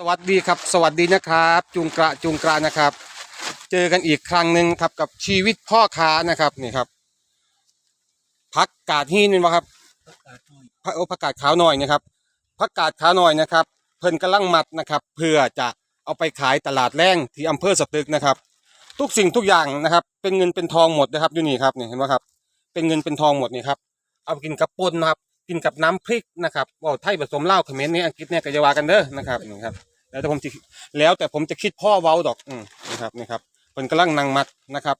สวัสดีครับ สวัสดีนะครับ จุงกระจุงกระนะครับ เจอกันอีกครั้งหนึ่งครับกับชีวิตพ่อค้านะครับนี่ครับพักกาดหินนี่นะครับพระโอผักกาดขาวหน่อยนะครับผักกาดขาวหน่อยนะครับ เพิ่นกำลังมัดนะครับ เพื่อจะเอาไปขายตลาดแรงที่อำเภอสตึกนะครับ ทุกสิ่งทุกอย่างนะครับ เป็นเงินเป็นทองหมดนะครับอยู่นี่ครับนี่เห็นไหมครับ เป็นเงินเป็นทองหมดนี่ครับ เอาไปกินกับป่นนะครับ กินกับน้ำพริกนะครับว่าไทยผสมเหล้าเขมรนี่อังกฤษเนี่ยก็จะว่ากันเด้อนะครับนี่ครับ แล้วแต่ผมจะแล้วแต่ผมจะคิดพ่อเว้าดอกอืมนะครับนี่ครับเพิ่นกำลังนั่งมัดนะครับ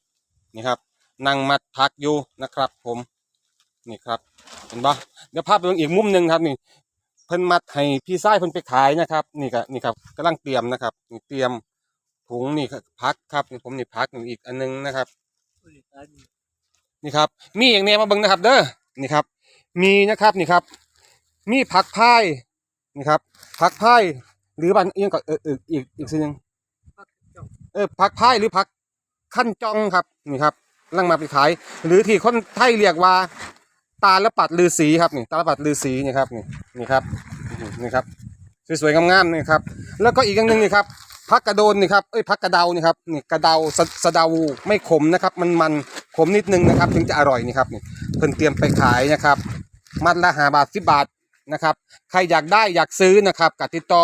นี่ครับนั่งมัดพักอยู่นะครับ ผมนี่ครับเห็นปะเดี๋ยวภาพไปอีกมุมหนึ่งครับนี่เพิ่นมัดให้พี่ชายเพิ่นไปขายนะครับนี่ก็นี่ครับกำลังเตรียมนะครับนี่เตรียมถุงนี่ครับพักครับนี่ผมนี่พักนี่อีกอันนึงนะครับนี่ครับ มีอย่างเนี้ยมาเบิ่งนะครับ เด้อนี่ครับ มีนะครับนี่ครับ มีผักพายนี่ครับผักพายหรือบันเอียงก็เออเอออีกอีกสิ่งหนึ่งเออผักพายหรือผักขั้นจองครับนี่ครับลังมาไปขาย หรือที่คนไทยเรียกว่า ตาละปัดลือสีครับนี่ตาละปัดลือสีนี่ครับนี่นี่ครับนี่ครับสวยๆงามๆนี่ครับ แล้วก็อีกอย่างหนึ่งนี่ครับผักกระโดนนี่ครับเอ้ยผักกระเดานี่ครับนี่กระเดาสะสะเดาไม่ขมนะครับ มันมันขมนิดนึงนะครับ ถึงจะอร่อยนี่ครับนี่เพิ่นเตรียมไปขายนะครับ มัดละหาบาทสิบาทนะครับใครอยากได้อยากซื้อนะครับกติดต่อ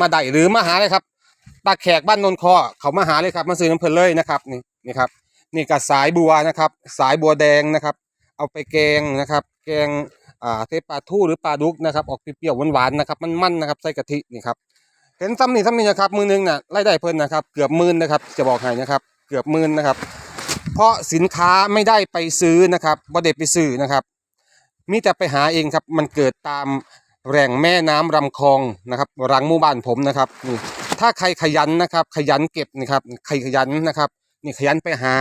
มาได้หรือมาหาเลยครับตาแขกบ้านนนคอเขามาหาเลยครับมาซื้อน้ำเพลินเลยนะครับนี่นี่ครับนี่กับสายบัวนะครับ สายบัวแดงนะครับ เอาไปแกงนะครับ แกงอ่าเทปลาทู่หรือปลาดุกนะครับออกเปรี้ยวหวานๆนะครับมันๆนนะครับใส่กะทินี่ครับเห็นซ้ำนี่ซ้ำนี่นะครับมือนึงน่ะรายได้เพิ่นนะครับ เกือบหมื่นนะครับ จะบอกให้นะครับ เกือบหมื่นนะครับ เพราะสินค้าไม่ได้ไปซื้อนะครับบ่ได้ไปซื้อนะครับ มีแต่ไปหาเองครับ มันเกิดตามแหล่งแม่น้ำลำคลองนะครับรังหมู่บ้านผมนะครับนี่ถ้าใครขยันนะครับ ขยันเก็บนะครับใครขยันนะครับนี่ขยันไปหา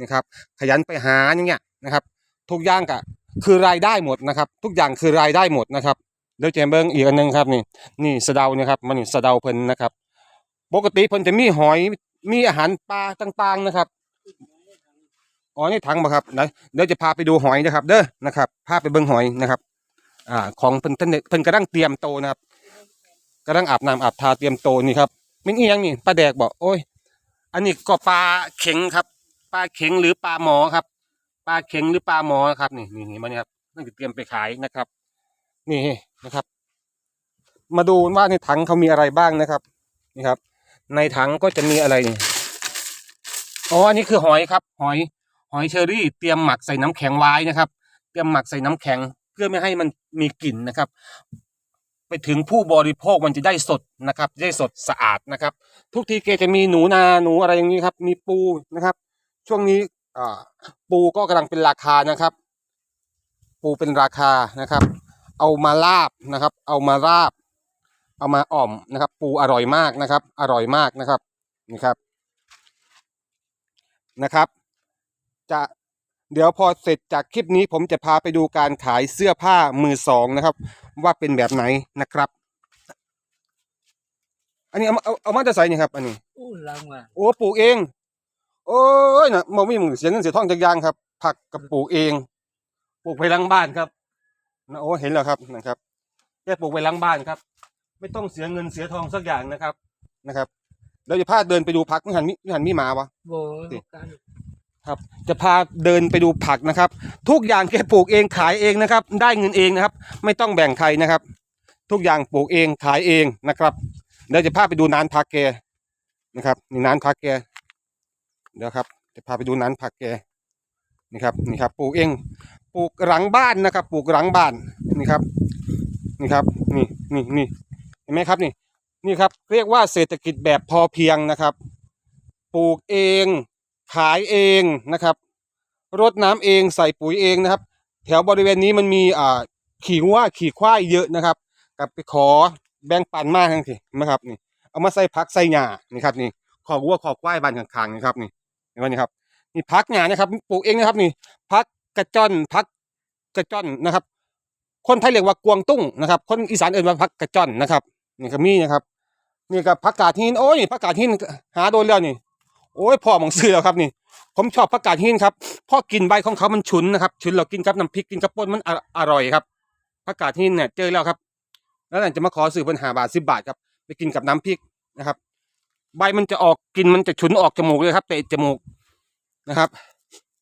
นะครับ ขยันไปหาอย่างเงี้ยนะครับ ทุกอย่างก็คือรายได้หมดนะครับ ทุกอย่างคือรายได้หมดนะครับเดี๋ยวเจมเบิ้งอีกอันหนึงครับนี่นี่สะเดาเนี่ยครับมันสะเดาเพิ่นนะครับ ปกติเพิ่นจะมีหอยมีอาหารปลาต่างๆนะครับ อ๋อนี่ถังบ่ครับนะเดี๋ยวจะพาไปดูหอยนะครับ เด้อนะครับพาไปเบิ่งหอยนะครับ อ่า ของเพิ่นเพิ่นเพิ่นกำลังเตรียมโตนะครับกำลังอาบน้ำอาบทาเตรียมโตนี่ครับเป็นอีหยังนี่ปลาแดกบอกโอ้ย อันนี้ก็ปลาเข็งครับปลาเข็งหรือปลาหมอครับปลาเข็งหรือปลาหมอครับ นี่นี่นี่มันครับนั่นคือเตรียมไปขายนะครับ นี่นะครับ มาดูว่าในถังเขามีอะไรบ้างนะครับ นี่ครับ ในถังก็จะมีอะไรนี่อ๋ออันนี้คือหอยครับ หอย หอยเชอรี่เตรียมหมักใส่น้ำแข็งไว้นะครับ เตรียมหมักใส่น้ำแข็งเพื่อไม่ให้มันมีกลิ่นนะครับ ไปถึงผู้บริโภคมันจะได้สดนะครับได้สดสะอาดนะครับ ทุกทีเกจะมีหนูนาหนูอะไรอย่างนี้ครับ มีปูนะครับ ช่วงนี้ปูก็กำลังเป็นราคานะครับ ปูเป็นราคานะครับ เอามาลาบนะครับ เอามาลาบ เอามาอ่อมนะครับ ปูอร่อยมากนะครับ อร่อยมากนะครับนี่ครับนะครับ จะเดี๋ยวพอเสร็จจากคลิปนี้ผมจะพาไปดูการขายเสื้อผ้ามือสองนะครับ ว่าเป็นแบบไหนนะครับ อันนี้เอามาเอาเอามาจะใส่นี่ครับ อันนี้อู้ลังว่ะโอ้ปลูกเอง โอ้ยนะมมีมึงเสียเงินเสียทองจากอยางครับ ผักกับปลูกเองปลูกไว้หลังบ้านครับนะโอ้เห็นแล้วครับนะครับแค่ปลูกไว้หลังบ้านครับ ไม่ต้องเสียเงินเสียทองสักอย่างนะครับนะครับเราจะพาเดินไปดูผักนี่หันมีนี่หันมีหมาวะโบสิการ ครับจะพาเดินไปดูผักนะครับ ทุกอย่างแกปลูกเองขายเองนะครับ ได้เงินเองนะครับ ไม่ต้องแบ่งใครนะครับ ทุกอย่างปลูกเองขายเองนะครับเดี๋ยวจะพาไปดูนานผักแกนะครับนี่นานผักแกเดี๋ยวครับ จะพาไปดูนานผักแกนี่ครับนี่ครับปลูกเองปลูกหลังบ้านนะครับ ปลูกหลังบ้านนี่ครับนี่ครับนี่นี่นี่เห็นไหมครับนี่นี่ครับ เรียกว่าเศรษฐกิจแบบพอเพียงนะครับ ปลูกเอง ขายเองนะครับ รดน้ำเองใส่ปุ๋ยเองนะครับ แถวบริเวณนี้มันมีอ่าขี่วัวขี่ควายเยอะนะครับ กับไปขอแบ่งปันมากทั้งทีนะครับนี่ เอามาใส่พักใส่หญ้านี่ครับนี่ขอวัวขอควายบ้านข้างๆนี่ครับนี่เห็นไหมนี่ครับนี่พักหญ้านะครับปลูกเองนะครับนี่พักกระจอนพักกระจอนนะครับ คนไทยเรียกว่ากวางตุ้งนะครับ คนอีสานเอ่ยว่าพักกระจอนนะครับนี่ก็มีนะครับนี่กับผักกาดหินโอ้ยผักกาดหินหาโดนแล้วนี่ โอ้ยพ่อมองซื้อแล้วครับนี่ ผมชอบผักกาดหินครับเพ่อกินใบของเขามันฉุนนะครับฉุนเรากินกับน้ำพริกกินกับป่นมันออร่อยครับผักกาดหินเนี่ยเจอแล้วครับ แล้วหลังจะมาขอซื้อเพิ่นหาบาทสิบบาทครับไปกินกับน้ำพริกนะครับ ใบมันจะออกกลินมันจะฉุนออกจมูกเลยครับเตะจมูกนะครับ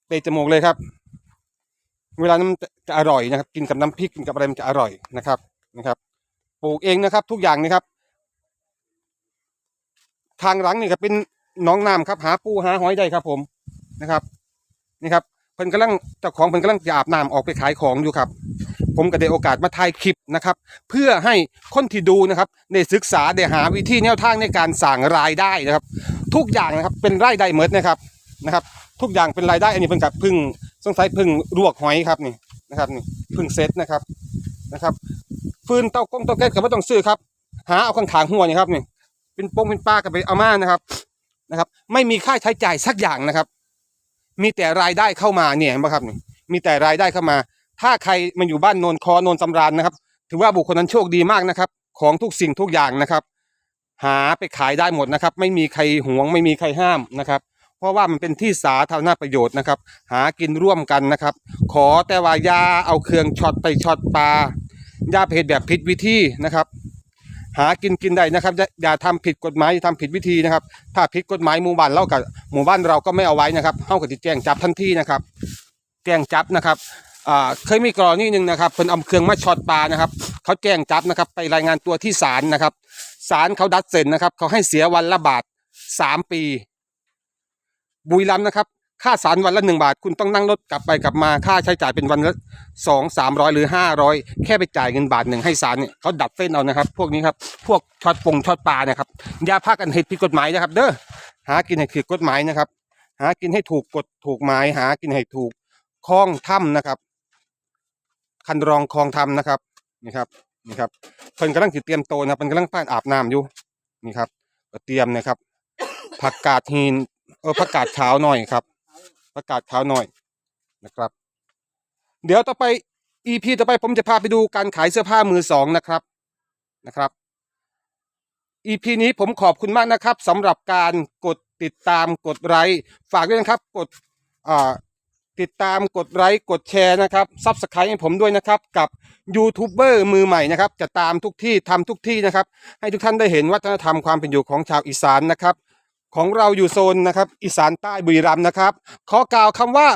เตะจมูกเลยครับ เวลานั้นมันจะอร่อยนะครับ กินกับน้ำพริกกินกับอะไรมันจะอร่อยนะครับนะครับ ปลูกเองนะครับ ทุกอย่างนะครับ ทางหลังนี่ก็เป็น น้องน้ำครับ หาปูหาหอยได้ครับ ผมนะครับ นี่ครับเพิ่นกำลังเจ้าของเพิ่นกำลังจะอาบน้ำออกไปขายของอยู่ครับ ผมก็ได้โอกาสมาถ่ายคลิปนะครับ เพื่อให้คนที่ดูนะครับได้ศึกษาได้หาวิธีแนวทางในการสั่งรายได้นะครับ ทุกอย่างนะครับเป็นรายได้เมดนะครับนะครับ ทุกอย่างเป็นรายได้อันนี้เพิ่นกับพึ่งสงสัยพึ่งลวกหอยครับนี่นะครับนี่พึ่งเซตนะครับนะครับฟืนเตากงเตาแก๊สก็ไม่ต้องซื้อครับ หาเอาข้างขางหัวนี่ครับนี่เป็นโป้งเป็นป้ากันไปเอามานะครับ นะครับ ไม่มีค่าใช้จ่ายสักอย่างนะครับ มีแต่รายได้เข้ามาเนี่ยนไหมครับมีแต่รายได้เข้ามา ถ้าใครมันอยู่บ้านโนนคอโนนสำราญนะครับ ถือว่าบุคคลนั้นโชคดีมากนะครับ ของทุกสิ่งทุกอย่างนะครับ หาไปขายได้หมดนะครับ ไม่มีใครหวง ไม่มีใครห้ามนะครับเพราะว่ามันเป็นที่สาธารณประโยชน์นะครับ หากินร่วมกันนะครับ ขอแต่ว่ายาเอาเครื่องช็อตไปช็อตปลายาเฮ็ดแบบผิดวิธีนะครับ หากินกินได้นะครับอย่าอย่าทำผิดกฎหมายอย่าทำผิดวิธีนะครับ ถ้าผิดกฎหมายหมู่บ้านเรากับหมู่บ้านเราก็ไม่เอาไว้นะครับเฮาก็จะแจ้งจับทันทีนะครับ แจ้งจับนะครับเคยมีกรณีหนึ่งนะครับเพิ่นเอาเครื่องมาช็อตปลานะครับเขาแจ้งจับนะครับ ไปรายงานตัวที่ศาลนะครับศาลเขาดัดเซ็นนะครับเขาให้เสียวันละบาทสามปี บุรีรัมนะครับ ค่าสารวันละหนึ่งบาท คุณต้องนั่งรถกลับไปกลับมาค่าใช้จ่ายเป็นวันละสองสามร้อยหรือห้าร้อยแค่ไปจ่ายเงินบาทหนึ่งให้ศาลเนี่ยเขาดัดเส้นเอานะครับ พวกนี้ครับพวกช็อตปงช็อตปลานะครับอย่าพากันเหตุผิดกฎหมายนะครับ เด้อหากินให้ถูกกฎหมายนะครับ หากินให้ถูกกฎถูกหมายหากินให้ถูกคลองถ้ำนะครับ คันรองคลองถ้ำนะครับนี่ครับนี่ครับเพิ่นกำลังสิเตรียมโตนะครับเพิ่นกำลังป้านอาบน้ำอยู่นี่ครับเตรียมนะครับผักกาดหินเออผักกาดขาวหน่อยครับ ผักกาดขาวหน่อยนะครับ เดี๋ยวต่อไป EP ต่อไปผมจะพาไปดูการขายเสื้อผ้ามือสองนะครับนะครับ EP นี้ผมขอบคุณมากนะครับสำหรับการกดติดตามกดไลค์ฝากด้วยนะครับกดติดตามกดไลค์กดแชร์นะครับซับสไครต์ให้ผมด้วยนะครับ กับยูทูบเบอร์มือใหม่นะครับ จะตามทุกที่ทำทุกที่นะครับ ให้ทุกท่านได้เห็นวัฒนธรรมความเป็นอยู่ของชาวอีสานนะครับ ของเราอยู่โซนนะครับ อีสานใต้บุรีรัมย์นะครับ ขอกล่าวคำว่า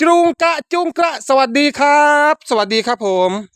จุงกะจุงกระสวัสดีครับ สวัสดีครับผม